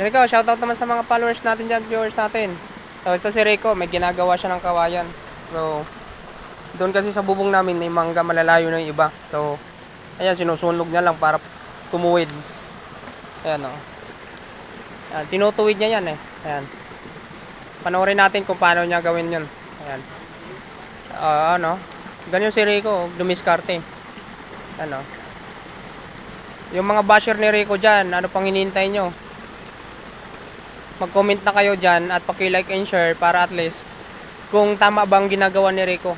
Rico, shoutout naman sa mga followers natin dyan, viewers natin. So, ito si Rico, may ginagawa siya ng kawayan. So, doon kasi sa bubong namin, may mangga malalayo na yung iba. So, ayan, sinusunog niya lang para tumuwid. Ayan, o. Ayan, tinutuwid niya yan, eh. Ayan. Panoorin natin kung paano niya gawin yun. Ayan. Ah, ano, ganyan si Rico, dumiskarte. Ano. Yung mga basher ni Rico dyan, ano pang hinihintay nyo? Mag-comment na kayo dyan at paki-like and share para at least kung tama bang ginagawa ni Rico.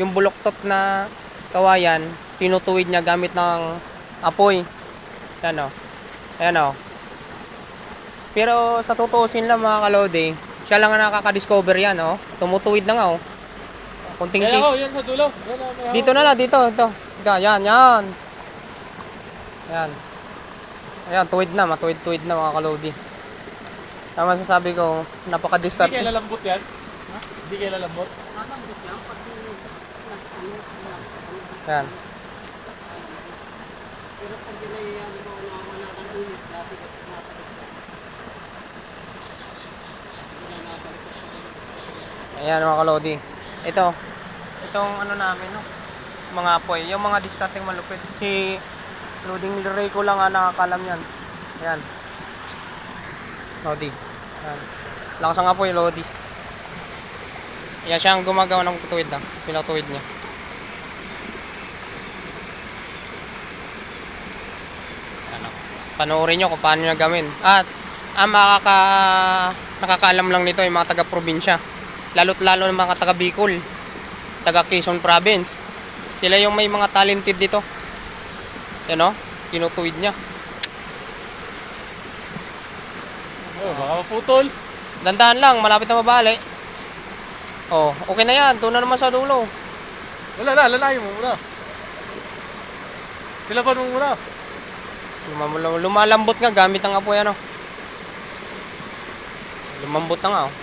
Yung buloktot na kawayan, tinutuwid niya gamit ng apoy. Yan o. Ayan o. Pero sa tutuusin lang mga kalode, siya lang ang nakaka-discover yan o. Tumutuwid na nga o. Kunting ti- ako, yan sa dulo. Yan, may dito na lang, dito, ito. Yan, yan. Yan. Ayan, tuwid na, matuwid-tuwid na mga kalodi. Tama sasabi ko, Hindi napaka-discard. kayo lalambot yan? Hindi kayo lalambot? Yan. Ayan mga kalodi. Ito. Itong ano namin, no? Mga apoy. Yung mga discarding malupit. Si Loading Ray ko lang nga nakakalam yan. Ayan. Lodi. Ayan. Lakas ang apoy, Lodi. Ayan siya ang gumagawa ng tuwid na. Pinatuwid niya. ano, panoorin nyo kung paano nyo gawin. At, ang makaka, nakakaalam lang nito yung mga taga-probinsya. Lalo't lalo ng mga taga Bicol, taga Quezon Province. Sila yung may mga talented dito. Yan o, tinutuwid niya. Oh, baka maputol. Dandahan lang, malapit na mabali. Oh, okay na yan. Doon na naman sa dulo. Wala na, lalayo mo muna. Sila pa mo muna. Lumam- lumalambot nga gamit ang apoy ano. Lumambot na nga oh.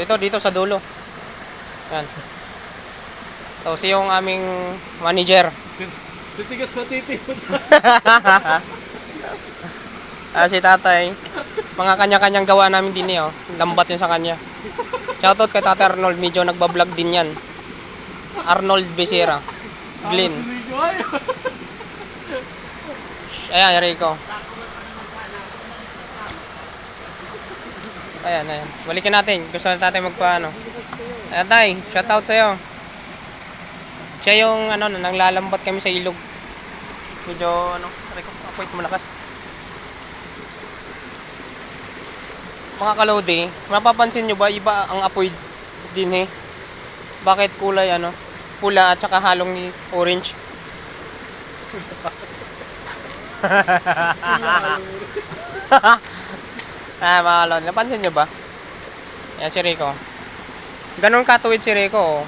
Dito, dito sa dulo. Yan. Tapos yung aming manager. Titigas pa titi. Ah, si tatay. Mga kanya-kanyang gawa namin din eh, oh. Lambat yun sa kanya. Shoutout kay Tatay Arnold. Medyo nagbablog din yan. Arnold Becerra. Glenn. Ayan, Rico. Ayan, ayan. Balikin natin. Gusto na tatay magpaano. Ayan, tay. Shoutout sa'yo. Siya yung, ano, nang lalambot kami sa ilog. Medyo, ano, Rico, apoy malakas. Mga kalodi, mapapansin nyo ba iba ang apoy din eh? Bakit kulay ano? Pula at saka halong ni orange? ah, mga kalodi, napansin nyo ba? Yan si Rico. Ganon katuwid si Rico. oh.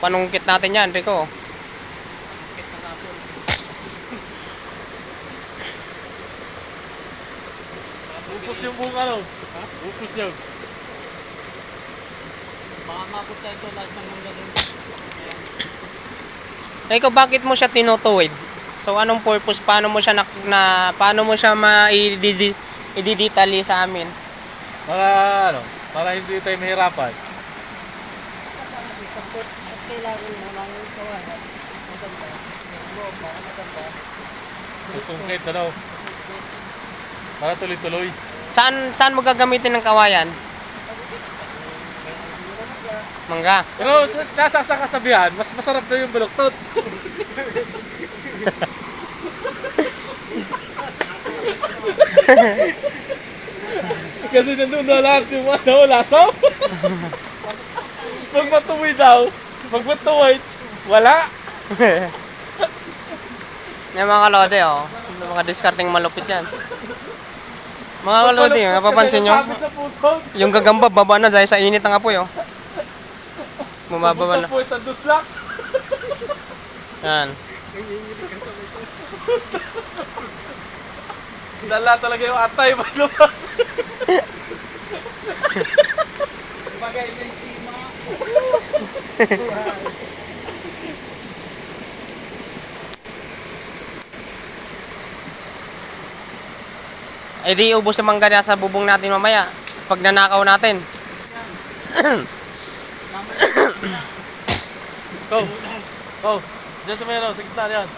Panungkit natin yan, Rico. Yung buong ano. Upos yun. Baka mapunta ito lahat ng mga ganun. Rico, bakit mo siya tinutuwid? So anong purpose? Paano mo siya na, na paano mo siya ma-i-detali sa amin? Para ano, para hindi tayo mahirapan. Kailangan mo lang yung kawanan. Maganda. Mo, maganda. Susungkit, ano. Para tuloy-tuloy. Saan saan mo gagamitin ng kawayan? Mangga. Pero sa, nasa sa kasabihan, mas masarap daw yung baluktot. Kasi nandun na lahat yung ano, lasaw. pag matuwi daw, pag matuwi, wala. Yan mga kalode oh. Mga discarding malupit yan. Mga kalode, napapansin nyo? Yung gagamba baba na dahil sa init ng apoy oh. Bumababa na. Pag matuwi, tanduslak. Yan. Dala talaga yung atay paglabas. Bagay may sima. Eh di ubos yung mangga na sa bubong natin mamaya. Pag nanakaw natin. Go. Go. Diyan sa meron, sa gitna yan.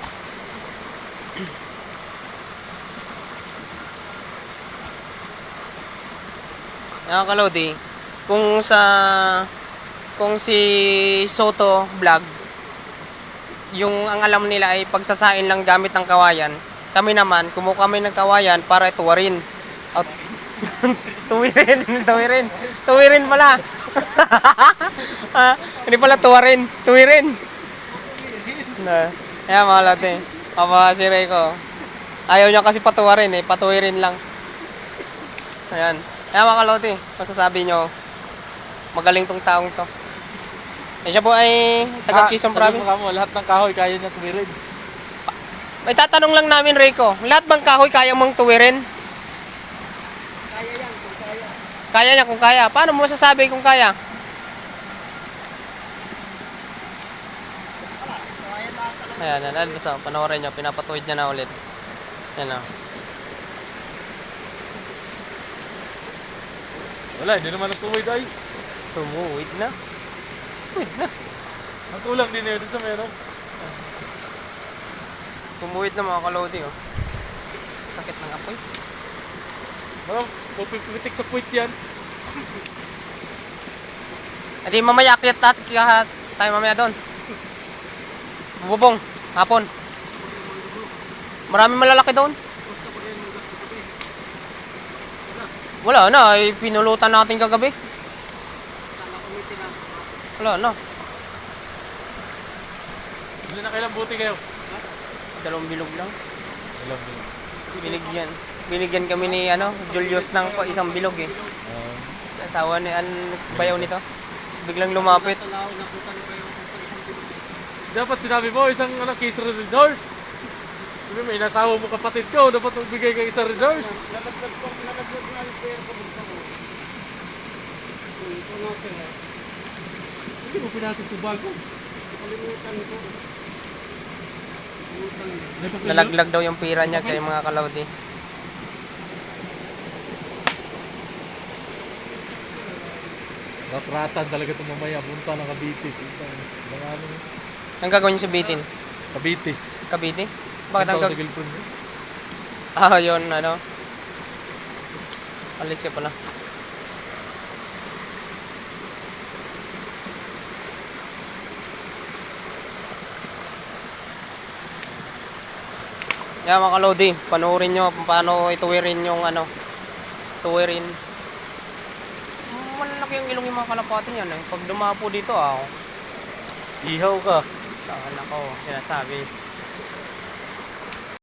Mga kalodi, kung sa kung si Soto vlog yung ang alam nila ay pagsasain lang gamit ng kawayan kami naman kumuha kami ng kawayan para tuwarin At, tuwirin tuwirin tuwirin pala Ah, hindi pala tuwarin tuwirin na kaya mga kalodi Papa si Reiko ayaw niya kasi patuwarin eh patuwirin lang Ayan. Kaya mga kaloti, masasabi nyo, magaling tong taong to. Eh, siya po ay taga Quezon Ah, Province. mo, lahat ng kahoy kaya niya tumirin. May tatanong lang namin, Rico, lahat bang kahoy kaya mong tuwirin? Kaya yan, kung kaya. Kaya niya kung kaya. Paano mo masasabi kung kaya? Ayan, ayan, ayan, basta panoorin nyo, pinapatuwid niya na ulit. Ayan o. Wala, hindi naman nagtuwid ay. Tumuwid na. Tumuwid na. Ang kulang din yun sa meron. Tumuwid na mga kaloti oh. Sakit ng apoy. Baka pupipitik sa puwit yan. Adi mamaya akyat at kaya tayo mamaya doon. Bubong, hapon. Marami malalaki doon. Wala na, ay pinulutan natin kagabi. Na. Wala na. Bili na kailang buti kayo. Dalawang bilog lang. Alam mo. Binigyan. Binigyan kami ni ano, Julius ng pa- isang bilog eh. Asawa ni an bayaw nito. Biglang lumapit. Bilog. Dapat sinabi mo, isang ano, case readers. Sabi mo, inasawa mo kapatid ko, dapat magbigay ka isang readers. Lalagdag ko, lalagdag nga yung pera ko ko. Ito natin eh. Hindi mo pinasok sa bago. Kalimutan ko. Nalaglag daw yung pira niya kay mga kalawdi. Ratratan talaga itong mamaya, punta ng Cavite. Punta ng ano, Ang gagawin niyo sa bitin? Cavite. Cavite? Bakit ang Punta gag... sa girlfriend mo. Ah, yun, ano. Alis ka pala. Yan mga kalodi, panoorin nyo kung paano ituwirin yung ano, tuwirin. Malalaki yung ilong yung mga kalapatin yan eh. Pag dumapo dito ah, Ihaw ka. saan ako, sinasabi.